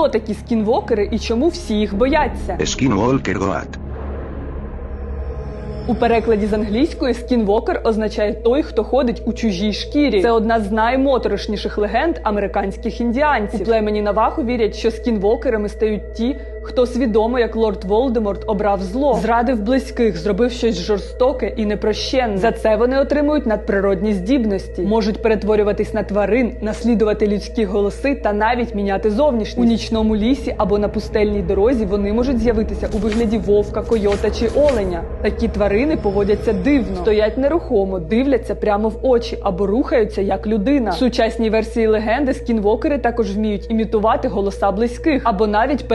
Хто такі скінвокери і чому всі їх бояться? Skinwalker Goat. У перекладі з англійської скінвокер означає той, хто ходить у чужій шкірі. Це одна з наймоторошніших легенд американських індіанців. У племені Наваху вірять, що скінвокерами стають ті, хто свідомо, як лорд Волдеморт, обрав зло, зрадив близьких, зробив щось жорстоке і непрощенне. За це вони отримують надприродні здібності, можуть перетворюватись на тварин, наслідувати людські голоси та навіть міняти зовнішність. У нічному лісі або на пустельній дорозі вони можуть з'явитися у вигляді вовка, койота чи оленя. Такі тварини поводяться дивно, стоять нерухомо, дивляться прямо в очі або рухаються як людина. В сучасній версії легенди скінвокери також вміють імітувати голоса близьких або навіть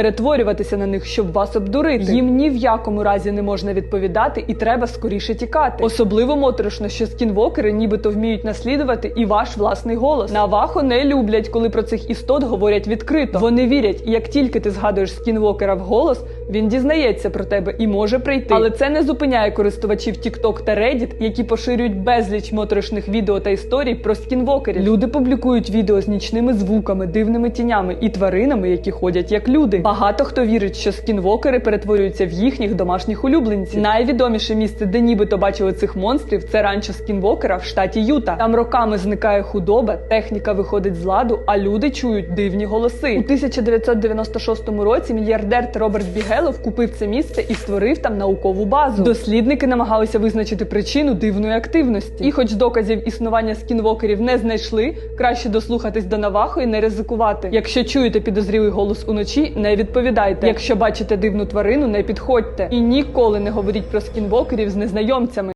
перетворюватися на них, щоб вас обдурити. Їм ні в якому разі не можна відповідати, і треба скоріше тікати. Особливо моторошно, що скінвокери нібито вміють наслідувати і ваш власний голос. Навахо не люблять, коли про цих істот говорять відкрито. Вони вірять, як тільки ти згадуєш скінвокера вголос, він дізнається про тебе і може прийти. Але це не зупиняє користувачів TikTok та Reddit, які поширюють безліч моторошних відео та історій про скінвокерів. Люди публікують відео з нічними звуками, дивними тінями і тваринами, які ходять як люди. Багато хто вірить, що скінвокери перетворюються в їхніх домашніх улюбленців. Найвідоміше місце, де нібито бачили цих монстрів, це ранчо скінвокера в штаті Юта. Там роками зникає худоба, техніка виходить з ладу, а люди чують дивні голоси. У 1996 році мільярдер Роберт Бігелов купив це місце і створив там наукову базу. Дослідники намагалися визначити причину дивної активності. І, хоч доказів існування скінвокерів не знайшли, краще дослухатись до наваху і не ризикувати. Якщо чуєте підозрілий голос уночі, не відповідайте. Якщо бачите дивну тварину, не підходьте і ніколи не говоріть про скінвокерів з незнайомцями.